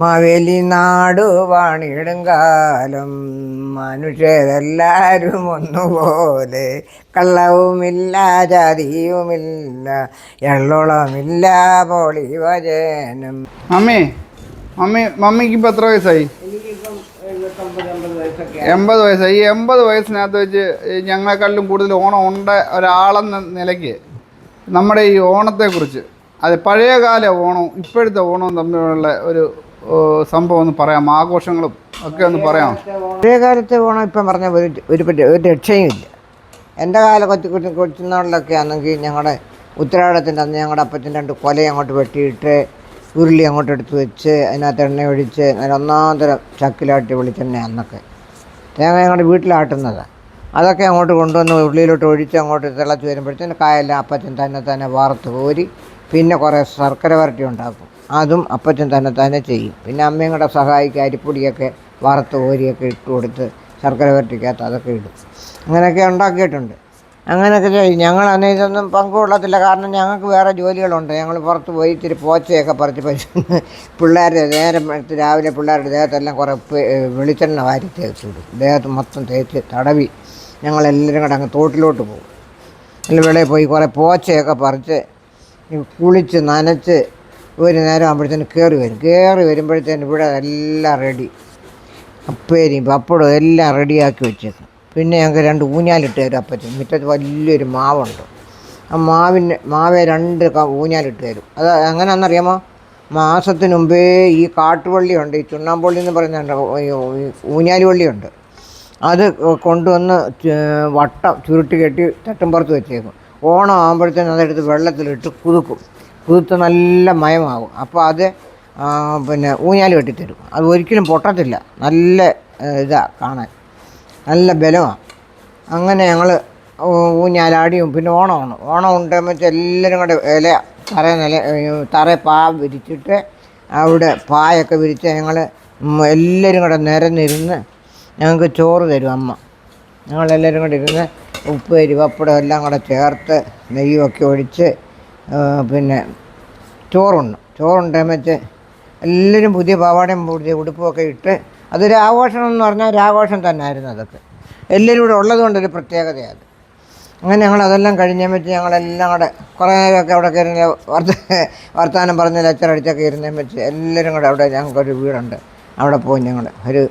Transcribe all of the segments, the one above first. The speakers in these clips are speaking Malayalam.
മാവേലി നാടു വാണിടും കാലം. മനുഷ്യരെല്ലാരും ഒന്നുപോലെ കള്ളവുമില്ല ജാതിയുമില്ല എള്ളോളമില്ല പോളി വചനം മമ്മി മമ്മി മമ്മിക്ക് ഇപ്പം എത്ര വയസ്സായി? എൺപത് വയസ്സായി. ഈ എൺപത് വയസ്സിനകത്ത് വെച്ച് ഞങ്ങളെക്കാളിലും കൂടുതൽ ഓണം ഉണ്ട് ഒരാളെന്ന നിലയ്ക്ക്. നമ്മുടെ ഈ ഓണത്തെക്കുറിച്ച്. അത് പഴയകാല ഓണവും ഇപ്പോഴത്തെ ഓണവും തമ്മിലുള്ള ഒരു സംഭവം ഒന്ന് പറയാം. ആഘോഷങ്ങളും ഒക്കെ ഒന്ന് പറയാം. പഴയ കാലത്തെ ഓണം ഇപ്പം പറഞ്ഞ ഒരു ഒരു ഒരു രക്ഷയും ഇല്ല. എന്റെ കാല കൊച്ചു കൊച്ചു കൊച്ചുനാളിലൊക്കെ ആണെങ്കിൽ ഞങ്ങളുടെ ഉത്തരാടത്തിന്റെ അന്ന് ഞങ്ങളുടെ അപ്പച്ചൻ രണ്ട് കൊല അങ്ങോട്ട് വെട്ടിയിട്ട് ഉരുളി അങ്ങോട്ട് എടുത്ത് വെച്ച് അതിനകത്ത് എണ്ണ ഒഴിച്ച് നല്ല ഒന്നാം തരം ചക്കിലാട്ടി വെളിച്ചെണ്ണ അന്നൊക്കെ. തേങ്ങ ഞങ്ങളുടെ വീട്ടിലാട്ടുന്നതാണ് അതൊക്കെ അങ്ങോട്ട് കൊണ്ടുവന്ന് ഉരുളിയിലോട്ട് ഒഴിച്ച് അങ്ങോട്ട് തിളച്ച് വരുമ്പോഴത്തേന് കായെല്ലാം അപ്പച്ചൻ തന്നെ തന്നെ വാർത്ത് കോരി പിന്നെ കുറേ ശർക്കര വരട്ടി ഉണ്ടാക്കും. അതും അപ്പച്ചൻ തന്നെ തന്നെ ചെയ്യും. പിന്നെ അമ്മയും കൂടെ സഹായിക്കുക അരിപ്പൊടിയൊക്കെ വറുത്ത് ഓരിയൊക്കെ ഇട്ട് കൊടുത്ത് ശർക്കര വരട്ടിക്കകത്ത് അതൊക്കെ ഇടും. അങ്ങനെയൊക്കെ ഉണ്ടാക്കിയിട്ടുണ്ട്. അങ്ങനെയൊക്കെ ചെയ്യും. ഞങ്ങൾ അന്ന് ഇതൊന്നും പങ്കുകൊള്ളത്തില്ല. കാരണം ഞങ്ങൾക്ക് വേറെ ജോലികളുണ്ട്. ഞങ്ങൾ പുറത്ത് പോയി ഇത്തിരി പോച്ചയൊക്കെ പറിച്ച് പശു പിള്ളേരുടെ നേരം എടുത്ത് രാവിലെ പിള്ളേരുടെ ദേഹത്തെല്ലാം കുറേ വെളിച്ചെണ്ണ വാരി തേച്ച് വിടും ദേഹത്ത് മൊത്തം തേച്ച് തടവി ഞങ്ങളെല്ലാവരും കൂടെ അങ്ങ് തോട്ടിലോട്ട് പോകും. അതിൽ വെളിയിൽ പോയി കുറേ പോച്ചയൊക്കെ പറിച്ച് കുളിച്ച് നനച്ച് ഒരു നേരം ആകുമ്പോഴത്തേന് കയറി വരും. കയറി വരുമ്പോഴത്തേന് ഇവിടെ എല്ലാം റെഡി അപ്പേരിയും പപ്പടവും എല്ലാം റെഡിയാക്കി വെച്ചേക്കും. പിന്നെ ഞങ്ങൾക്ക് രണ്ട് ഊഞ്ഞാലിട്ട് തരും അപ്പത്തിന് മുറ്റത്ത് വലിയൊരു മാവുണ്ട്. ആ മാവിന് മാവെ രണ്ട് ഊഞ്ഞാലിട്ട് തരും. അത് എങ്ങനെയാണെന്നറിയാമോ മാസത്തിന് മുമ്പേ ഈ കാട്ടുവള്ളിയുണ്ട് ഈ ചുണ്ണാമ്പള്ളി എന്ന് പറയുന്നുണ്ട് ഊഞ്ഞാലി വള്ളിയുണ്ട് അത് കൊണ്ടുവന്ന് വട്ടം ചുരുട്ടി കെട്ടി തട്ടുംപുറത്ത് വെച്ചേക്കും. ഓണം ആകുമ്പോഴത്തേനും അതെടുത്ത് വെള്ളത്തിലിട്ട് കുതുക്കും. കുതുത്ത് നല്ല മയമാകും. അപ്പോൾ അത് പിന്നെ ഊഞ്ഞാൽ കെട്ടിത്തരും അത് ഒരിക്കലും പൊട്ടത്തില്ല. നല്ല ഇതാ കാണാൻ. നല്ല ബലമാണ് അങ്ങനെ ഞങ്ങൾ ഊഞ്ഞാലാടിയും പിന്നെ ഓണമാണ്. ഓണം വെച്ചാൽ എല്ലാവരും കൂടെ ഇല തറ നില തറ പാ വിരിച്ചിട്ട് അവിടെ പായൊക്കെ വിരിച്ച് ഞങ്ങൾ എല്ലാവരും കൂടെ നിരന്നിരുന്ന് ഞങ്ങൾക്ക് ചോറ് തരും അമ്മ. ഞങ്ങളെല്ലാവരും കൂടെ ഇരുന്ന് ഉപ്പേരി പപ്പടം എല്ലാം കൂടെ ചേർത്ത് നെയ്യുമൊക്കെ ഒഴിച്ച് പിന്നെ ചോറുണ്ണും. ചോറുണ്ടെന്ന് വെച്ച് എല്ലാവരും പുതിയ പാവാടയും പുതിയ ഉടുപ്പുമൊക്കെ ഇട്ട് അതൊരു ആഘോഷം എന്ന് പറഞ്ഞാൽ ഒരു ആഘോഷം തന്നെയായിരുന്നു അതൊക്കെ. എല്ലാവരും കൂടെ ഉള്ളതുകൊണ്ടൊരു പ്രത്യേകതയാണ് അങ്ങനെ ഞങ്ങൾ അതെല്ലാം കഴിഞ്ഞ വെച്ച് ഞങ്ങളെല്ലാം കൂടെ കുറേ നേരമൊക്കെ അവിടെ കയറി വർത്ത വർത്തമാനം പറഞ്ഞ് ലച്ചറടിച്ചൊക്കെ ഇരുന്നേ വെച്ച് എല്ലാവരും കൂടെ അവിടെ ഞങ്ങൾക്കൊരു വീടുണ്ട്. അവിടെ പോയി ഞങ്ങൾ ഒരു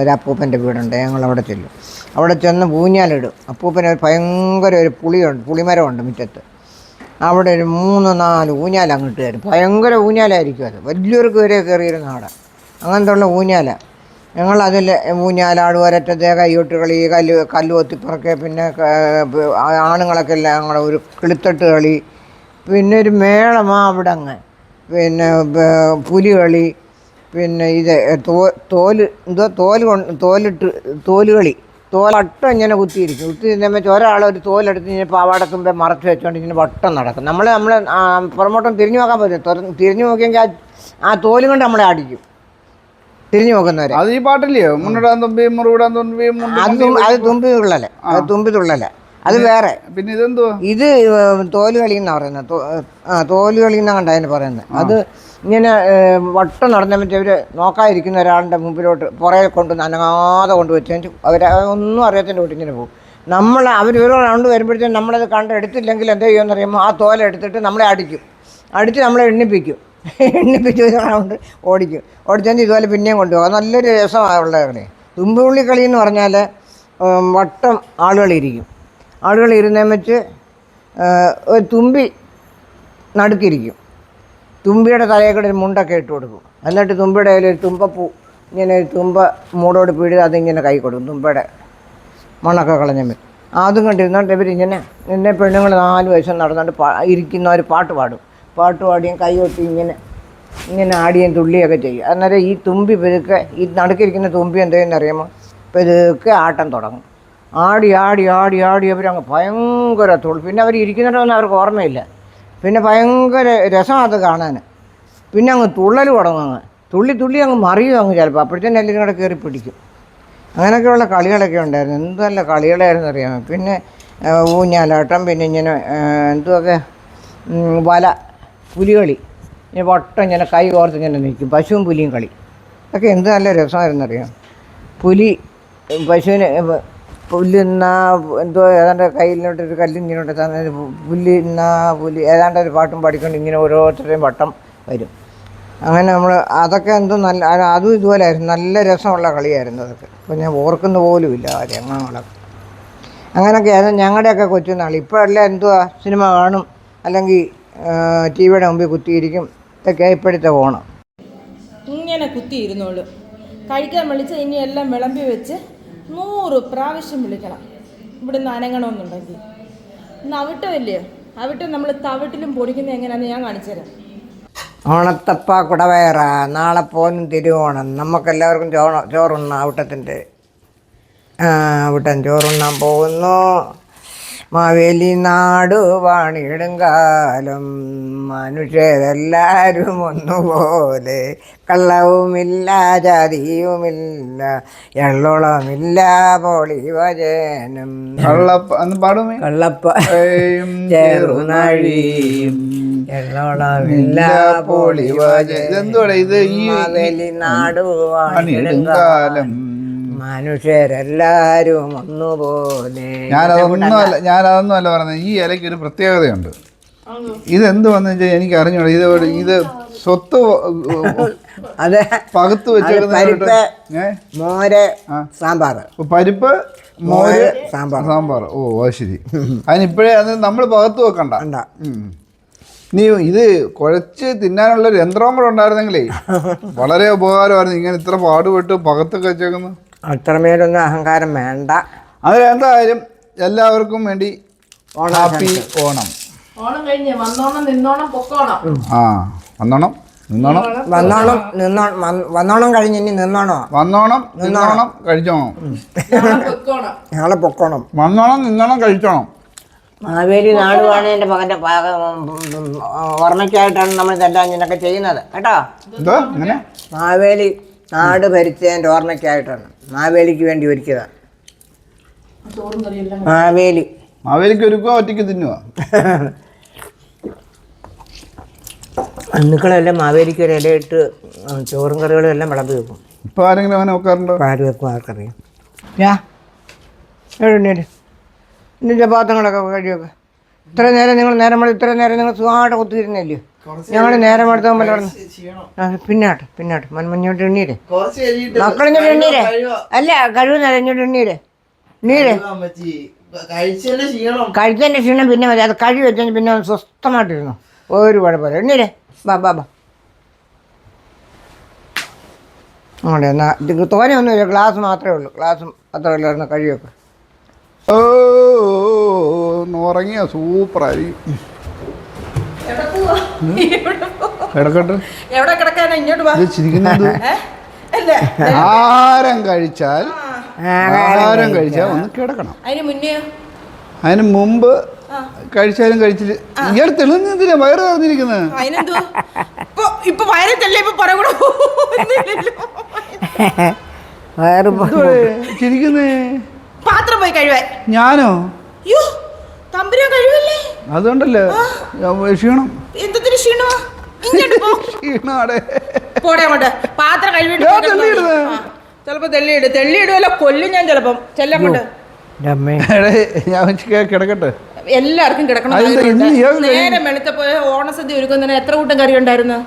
ഒരു അപ്പൂപ്പന്റെ വീടുണ്ട്. ഞങ്ങൾ അവിടെ ചെല്ലും. അവിടെ ചെന്ന് ഊഞ്ഞാലിടും. അപ്പൂപ്പന് ഭയങ്കര ഒരു പുളിയുണ്ട് പുളിമരമുണ്ട് മുറ്റത്ത്. അവിടെ ഒരു മൂന്ന് നാല് ഊഞ്ഞാൽ അങ്ങോട്ട് തരും. ഭയങ്കര ഊഞ്ഞാലായിരിക്കും അത്. വലിയൊരു വരെ കയറിയൊരു അവിടെ അങ്ങനത്തെ ഉള്ള ഊഞ്ഞാല. ഞങ്ങളതിൽ ഊഞ്ഞാലാട് ഒരറ്റത്തെ കൈയോട്ട് കളി കല്ല് കല്ല് കൊത്തിപ്പറക്കെ പിന്നെ ആണുങ്ങളൊക്കെ എല്ലാം ഞങ്ങളുടെ ഒരു കിളിത്തട്ട് കളി. പിന്നെ ഒരു മേളമാ അവിടെ അങ്ങ് പിന്നെ പുലി കളി. പിന്നെ ഇത് തോ തോൽ എന്തോ തോൽ കൊണ്ട് തോലിട്ട് തോൽ കളി. തോലട്ടം ഇങ്ങനെ കുത്തിയിരിക്കും. കുത്തി വെച്ചാൽ ഒരാൾ ഒരു തോലെടുത്ത് ഇങ്ങനെ പാവാടക്കുമ്പോൾ മറച്ച് വെച്ചുകൊണ്ട് ഇങ്ങനെ വട്ടം നടക്കും. നമ്മൾ നമ്മൾ പുറമോട്ടം തിരിഞ്ഞു നോക്കാൻ പറ്റും തിരിഞ്ഞു നോക്കിയെങ്കിൽ ആ തോലും കൊണ്ട് നമ്മളെ അടിക്കും. തിരിഞ്ഞു നോക്കുന്നവരെ. അത് ഈ പാട്ടില്ലയോ മുന്നിടാൻ തുമ്പിയും മുറിവിടാൻ തുമ്പിയും അത് അത് തുമ്പി തുള്ളല. അത് തുമ്പി തുള്ളല. അത് വേറെ. പിന്നെ ഇതെന്തോ ഇത് തോൽ കളി എന്നാ പറയുന്നത് തോൽ കളി എന്നാ കണ്ട അതിന് പറയുന്നത് അത് ഇങ്ങനെ വട്ടം നടന്ന മറ്റേ അവർ നോക്കാതിരിക്കുന്ന ഒരാളുടെ മുമ്പിലോട്ട് പുറകെ കൊണ്ട് നനങ്ങാതെ കൊണ്ട് വെച്ച് അവർ ഒന്നും അറിയാത്തതിന്റെ വീട്ടിൽ ഇങ്ങനെ പോകും. നമ്മൾ അവർ ഒരു റൗണ്ട് വരുമ്പോഴത്തേക്കും നമ്മളത് കണ്ട് എടുത്തില്ലെങ്കിൽ എന്താ ചെയ്യുമെന്ന് അറിയുമ്പോൾ ആ തോല എടുത്തിട്ട് നമ്മളെ അടിക്കും. അടിച്ച് നമ്മളെ എണ്ണിപ്പിക്കും. എണ്ണിപ്പിച്ച് ഒരു റൗണ്ട് ഓടിക്കും. ഓടിച്ചാൽ ഇതുപോലെ പിന്നെയും കൊണ്ടുപോകും. നല്ലൊരു രസമാണ് ഉള്ള കളി. തുമ്പുള്ളി കളി എന്ന് പറഞ്ഞാൽ വട്ടം ആളുകളിരിക്കും ആളുകൾ വെച്ച് ഒരു തുമ്പി നടുക്കിരിക്കും. തുമ്പിയുടെ തലയിൽ കൂടെ ഒരു മുണ്ടൊക്കെ ഇട്ട് കൊടുക്കും. എന്നിട്ട് തുമ്പിയുടെ കയ്യിൽ ഒരു തുമ്പപ്പൂ ഇങ്ങനെ ഒരു തുമ്പ മൂടോട് പിഴുത് അതിങ്ങനെ കൈ കൊടുക്കും തുമ്പയുടെ മണ്ണൊക്കെ കളഞ്ഞമ്മ അതും കണ്ടിരുന്നോണ്ട് ഇവരിങ്ങനെ എന്നെ പെണ്ണുങ്ങൾ നാല് വയസ്സും നടന്നുകൊണ്ട് പാ ഇരിക്കുന്നവർ പാട്ട് പാടും. പാട്ട് പാടിയും കൈ കൊട്ടി ഇങ്ങനെ ഇങ്ങനെ ആടിയും തുള്ളിയൊക്കെ ചെയ്യും. അന്നേരം ഈ തുമ്പി പെരുക്കെ ഈ നടുക്കിരിക്കുന്ന തുമ്പി എന്തെന്ന് അറിയുമ്പോൾ പെരുക്കെ ആട്ടം തുടങ്ങും. ആടി ആടി ആടി ആടി അവരങ്ങ് ഭയങ്കര തുള്ളി. പിന്നെ അവർ ഇരിക്കുന്നിടമൊന്നും അവർക്ക് ഓർമ്മയില്ല. പിന്നെ ഭയങ്കര രസമാണ് അത് കാണാൻ പിന്നെ അങ്ങ് തുള്ളൽ തുടങ്ങും അങ്ങ്. തുള്ളി തുള്ളി അങ്ങ് മറിയും അങ്ങ് ചിലപ്പോൾ അപ്പോഴത്തേനും എല്ലാവരും കൂടെ കയറി പിടിക്കും. അങ്ങനെയൊക്കെയുള്ള കളികളൊക്കെ ഉണ്ടായിരുന്നു. എന്തല്ല കളികളായിരുന്നു അറിയാമോ? പിന്നെ ഊഞ്ഞാലാട്ടം പിന്നെ ഇങ്ങനെ എന്തുമൊക്കെ വല പുലികളി. ഇങ്ങനെ വട്ടം ഇങ്ങനെ കൈ കോർത്ത് ഇങ്ങനെ നിൽക്കും. പശുവും പുലിയും കളി. ഒക്കെ എന്ത് നല്ല രസമായിരുന്നറിയാം പുലി പശുവിന് ഇപ്പ- പുല്ല് തിന്നാ എന്തോ ഏതാണ്ട് കയ്യിലോട്ട് ഒരു കല്ല് ഇങ്ങനോട്ട് തന്നെ പുല്ല് തിന്നാ പുലി ഏതാണ്ട് ഒരു പാട്ടും പാടിക്കൊണ്ട് ഇങ്ങനെ ഓരോരുത്തരുടെയും വട്ടം വരും. അങ്ങനെ നമ്മൾ അതൊക്കെ എന്തോ നല്ല അത് ഇതുപോലെയായിരുന്നു നല്ല രസമുള്ള കളിയായിരുന്നു അതൊക്കെ. അപ്പോൾ ഞാൻ ഓർക്കുന്ന പോലും ഇല്ല ആ രംഗങ്ങളൊക്കെ. അങ്ങനെയൊക്കെ ആയിരുന്നു. ഞങ്ങളുടെയൊക്കെ കൊച്ചുനാൾ ഇപ്പോഴെല്ലാം എന്തുവാ സിനിമ കാണും. അല്ലെങ്കിൽ ടി വിയുടെ മുമ്പിൽ കുത്തിയിരിക്കും. ഇതൊക്കെ ഇപ്പോഴത്തെ ഓണം. ഇങ്ങനെ കുത്തിയിരുന്നോളൂ. കഴിക്കാൻ വിളിച്ച് ഇനി എല്ലാം വിളമ്പി വെച്ച് നൂറ് പ്രാവശ്യം വിളിക്കണം. ഇവിടെ നിന്ന് അനങ്ങണമെന്നുണ്ടെങ്കിൽ. ഇന്ന് അവിട്ടമില്ലയോ? അവിട്ടം നമ്മൾ തവിട്ടിലും പൊടിക്കുന്നത് എങ്ങനെയാണെന്ന് ഞാൻ കാണിച്ചുതരാം ഓണത്തപ്പ കുടവയറ നാളെ പോനും തിരുവോണം. നമുക്കെല്ലാവർക്കും എല്ലാവർക്കും ചോറുണ്ണ ഔട്ടത്തിന്റെ ഔട്ടൻ ചോറുണ്ണാൻ പോകുന്നു. മാവേലി നാടു വാണിടുങ്കാലം മനുഷ്യരെല്ലാവരും ഒന്നുപോലെ. കള്ളവുമില്ല ജാതിയുമില്ല എള്ളോളമില്ല പൊളിവചനം. കള്ളപ്പ എന്ന് പാടുമേ? കള്ളപ്പ ചെറുനാഴിയും. എള്ളോളമില്ല പൊളിവാച എന്തുവാ ഇത്? ഈ മാവേലി നാടു പണിയെടുങ്കാലം മനുഷ്യരെല്ലാരും ഒന്നുപോലെ. ഞാനതൊന്നുമല്ല ഞാനതൊന്നുമല്ല പറഞ്ഞത്. ഈ ഇലയ്ക്ക് ഒരു പ്രത്യേകതയുണ്ട്. ഇതെന്ത് വന്നു വെച്ചാൽ എനിക്ക് അറിഞ്ഞൂടാ ഇത് ഇത് സ്വത്ത് അതെ. പകുത്ത് വെച്ചേക്കുന്ന മോര് സാമ്പാർ പരിപ്പ് മോര് സാമ്പാർ സാമ്പാർ ഓ അത് ശരി. അതിനിപ്പോഴേ അത് നമ്മൾ പകത്ത് വെക്കണ്ട. കണ്ട നീ ഇത് കുഴച്ച് തിന്നാനുള്ള ഒരു യന്ത്രവും കൂടെ ഉണ്ടായിരുന്നെങ്കിലേ വളരെ ഉപകാരമായിരുന്നു. ഇങ്ങനെ ഇത്ര പാടുപെട്ട് പകത്തൊക്കെ വെച്ചേക്കുന്നത് അത്രമേലൊന്നും അഹങ്കാരം വേണ്ട. അതിലെന്തായാലും എല്ലാവർക്കും വേണ്ടി ഹാപ്പി ഓണം. ഓണം കഴിഞ്ഞ് വന്നോണം നിന്നോണം പൊക്കോണം. ആ വന്നോണം നിന്നോണം. വന്നോണം നിന്നോണം വന്ന്- വന്നോണം കഴിഞ്ഞ് ഇനി നിന്നോണോ? വന്നോണം നിന്നോണം? കഴിച്ചോണം. ഞങ്ങളെ പൊക്കോണം. വന്നോണം നിന്നോണം കഴിച്ചോണം. മാവേലി നാട് എന്റെ മകന്റെ ഓർമ്മയ്ക്കായിട്ടാണ് നമ്മൾ ഇതെല്ലാം ഇങ്ങനെയൊക്കെ ചെയ്യുന്നത്. കേട്ടോ? മാവേലി നാട് ഭരിച്ചതിന്റെ ഓർമ്മയ്ക്കായിട്ടാണ്. മാവേലിക്ക് വേണ്ടി ഒരുക്കിയതാണ് കറിയെല്ലാം മാവേലി. മാവേലിക്ക് ഒരുക്കുക ഒറ്റയ്ക്ക് തിന്നുക. അന്നുക്കളെല്ലാം മാവേലിക്ക് ഒരു ഇലയിട്ട് ചോറും കറികളും എല്ലാം വിളമ്പി വെക്കും. ഇപ്പൊ ആരെങ്കിലും അങ്ങനെ വെക്കാറുണ്ടോ? ആര് വെക്കും ആർക്കറിയാം ഞാ എഴുന്നേര് പാത്രങ്ങളൊക്കെ കഴിയൊക്കെ ഇത്ര നേരം നിങ്ങൾ നേരം ഇത്ര നേരം നിങ്ങൾ സുഖമായിട്ട് കുത്തിയിരുന്നല്ലോ ഞങ്ങൾ നേരെ മടുത്ത പറ്റും പിന്നാട്ട് പിന്നാട്ട് മൺമഞ്ഞോട്ട് എണ്ണീര് മക്കളിഞ്ഞോട്ട് എണ്ണീര് അല്ല കഴിവുന്ന ഇഞ്ഞോട്ട് എണ്ണീര് എണ്ണീര് കഴിച്ചതിന്റെ ക്ഷീണം പിന്നെ മതി അത് കഴി വെച്ചാൽ പിന്നെ സ്വസ്ഥമായിട്ടിരുന്നു ഒരു കുഴപ്പമില്ല എണ്ണീര് ബാ ബാ ബാ അങ്ങോട്ടെ എന്നാ ഇത് തോനെയൊന്നുമില്ല ഗ്ലാസ് മാത്രമേ ഉള്ളൂ ഗ്ലാസും അത്ര കഴിയൊക്കെ ഓ ഉറങ്ങിയ സൂപ്പറായിരിക്കും ആഹാരം കഴിച്ചാൽ ആഹാരം കഴിച്ചാൽ ഒന്ന് കിടക്കണം. അതിന് മുമ്പ് കഴിച്ചാലും കഴിച്ചിട്ട് ഇയാൾ തെളിഞ്ഞെന്തിനാ വയറ് വയറ് ചിരിക്കുന്നേ. പാത്രം പോയി കഴിവാൻ ഞാനോ? അതുകൊണ്ടല്ലേ ക്ഷീണം. എന്തൊരു ക്ഷീണമാ? ഇങ്ങോട്ട് പോ. ക്ഷീണാടെ. പോടെ അങ്ങോട്ട്. പാത്രം ഞാൻ ചിലപ്പോ തെള്ളിയിട്. തെള്ളിയിടുമല്ലോ കൊല്ലും ഞാൻ ചിലപ്പം. ചെല്ലങ്ങോട്ട് അമ്മേ. എടേ, ഞാൻ കിടക്കട്ടെ. എല്ലാവർക്കും കിടക്കണം നേരെ വെളുത്തപ്പോ ഓണസദ്യ ഒരുക്കുന്നതിന് എത്ര കൂട്ടം കറി ഉണ്ടായിരുന്നു?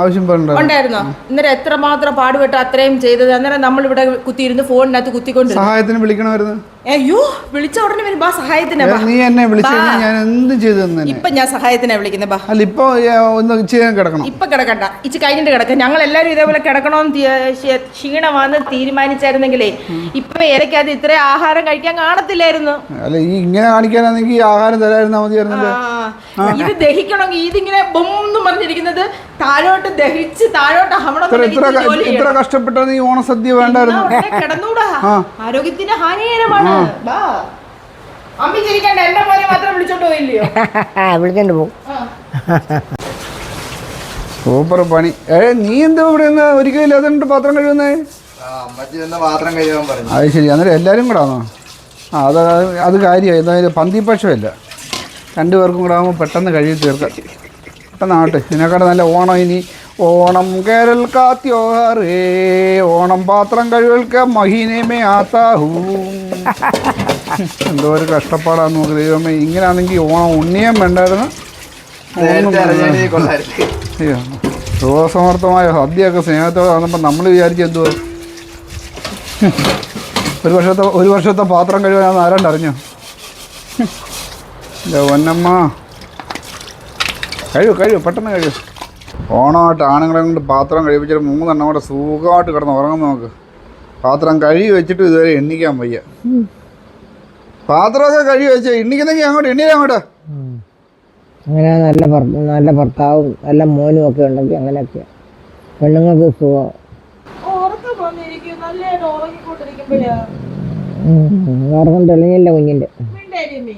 ആവശ്യം ഉണ്ടായിരുന്നോ? ഇന്നലെ എത്ര മാത്രം പാടുപെട്ട് അത്രയും ചെയ്തത്? അന്നേരം നമ്മളിവിടെ കുത്തിയിരുന്ന് ഫോണിനകത്ത് കുത്തിക്കൊണ്ട്. സഹായത്തിന് വിളിക്കണമായിരുന്നു. അയ്യോ വിളിച്ച ഉടനെ വരും ബാ സഹായത്തിനാ ബാ. നീ എന്നെ വിളിച്ചു ബാ. ഞാൻ എന്ത് ചെയ്തു തന്നെ. ഇപ്പൊ ഞാൻ സഹായത്തിനാ വിളിക്കുന്നത് ബാ. അല്ല ഇപ്പൊ ഏ, ഒന്ന് ചെയ്യാൻ കിടക്കണം. ഇപ്പൊ കിടക്കണ്ട. ഇച്ചി കഴിഞ്ഞിട്ട് കിടക്ക. ഞങ്ങൾ എല്ലാരും ഇതേപോലെ കിടക്കണമെന്ന് തീ- ക്ഷീ- ക്ഷീണമാന്ന് തീരുമാനിച്ചായിരുന്നെങ്കിലേ ഇപ്പൊ ഇരയ്ക്കകത്ത് ഇത്ര ആഹാരം കഴിക്കാൻ കാണത്തില്ലായിരുന്നു. അല്ല ഈ ഇങ്ങനെ കാണിക്കാനാണെങ്കിൽ ഈ ആഹാരം തരായിരുന്നാ മതിയായിരുന്നല്ലോ. ആ, ഇത് ദഹിക്കണമെങ്കിൽ ഇതിങ്ങനെ ബൊന്നും പറഞ്ഞിരിക്കുന്നത് താഴോട്ട് ദഹിച്ച് താഴോട്ട് ഇത്ര ഇത്ര ക- ഇത്ര കഷ്ടപ്പെട്ട നീ ഓണസദ്യ വേണ്ടായിരുന്നു. കിടന്നൂടാ. ആ. ആരോഗ്യത്തിന് ഹാനികരമാണ്. അമ്മി ചിരിക്കണ്ട എന്റെ പോലെ മാത്രം വിളിച്ചോണ്ട് പോയില്ലയോ? വിളിച്ചോണ്ട് പോകും. സൂപ്പർ പണി. ഏ നീ എന്താ ഇവിടെ നിന്ന് ഒരിക്കലും ഇല്ലാതെ പാത്രം കഴുകുന്നേ? പാത്രം കഴുകാൻ പറഞ്ഞു. അത് ശരി. അന്നേരം എല്ലാവരും കൂടെ ആണോ ആ അത് അത് കാര്യമായി. എന്തായാലും പന്തിപക്ഷമല്ല രണ്ടു പേർക്കും കൂടെ ആകുമ്പോൾ പെട്ടെന്ന് കഴുകി തീർക്കാം. പെട്ടെന്നാവട്ടെ ഇതിനെക്കാട്ട് നല്ല ഓണം ഇനി. ഓണം കേരൽ കാത്യോഹറേ. ഓണം പാത്രം കഴുകൽക്ക മഹീനമേ ആത്താഹൂ. എന്തോ ഒരു കഷ്ടപ്പാടാന്ന് നോക്ക് ദൈവമേ. ഇങ്ങനെയാണെങ്കിൽ ഓണം ഉണ്ണിയം വേണ്ടായിരുന്നു. ശുഭസമർത്ഥമായ സദ്യയൊക്കെ സ്നേഹത്തോടെ വന്നപ്പോൾ നമ്മൾ വിചാരിച്ചു എന്തുവാ. ഒരു വർഷത്തെ ഒരു വർഷത്തെ പാത്രം കഴിവാൻ ആരാണ്ട് അറിഞ്ഞോ? എന്റെ പൊന്നമ്മ. കഴിവ് കഴിവ് പെട്ടെന്ന് കഴിവ്. ഓണമായിട്ട് ആണുങ്ങളെ കൊണ്ട് പാത്രം കഴിപ്പിച്ചിട്ട് മൂന്നെണ്ണം കൂടെ സുഖമായിട്ട് കിടന്ന് ഉറങ്ങും നമുക്ക്. പാത്രം കഴുകി വെച്ചിട്ട് ഇതുവരെ എണ്ണിക്കാൻ വയ്യ. പാത്രമൊക്കെ കഴുകി വെച്ച് എണ്ണിക്കുന്നെങ്കിൽ അങ്ങോട്ട് എണ്ണിയില്ല അങ്ങോട്ട്? അങ്ങനെ നല്ല നല്ല ഭർത്താവും നല്ല മോനും ഒക്കെ ഉണ്ടെങ്കിൽ അങ്ങനെയൊക്കെ. പെണ്ണുങ്ങൾക്ക് സുഖം. ഉറക്കം തെളിഞ്ഞില്ല കുഞ്ഞിന്റെ. നീ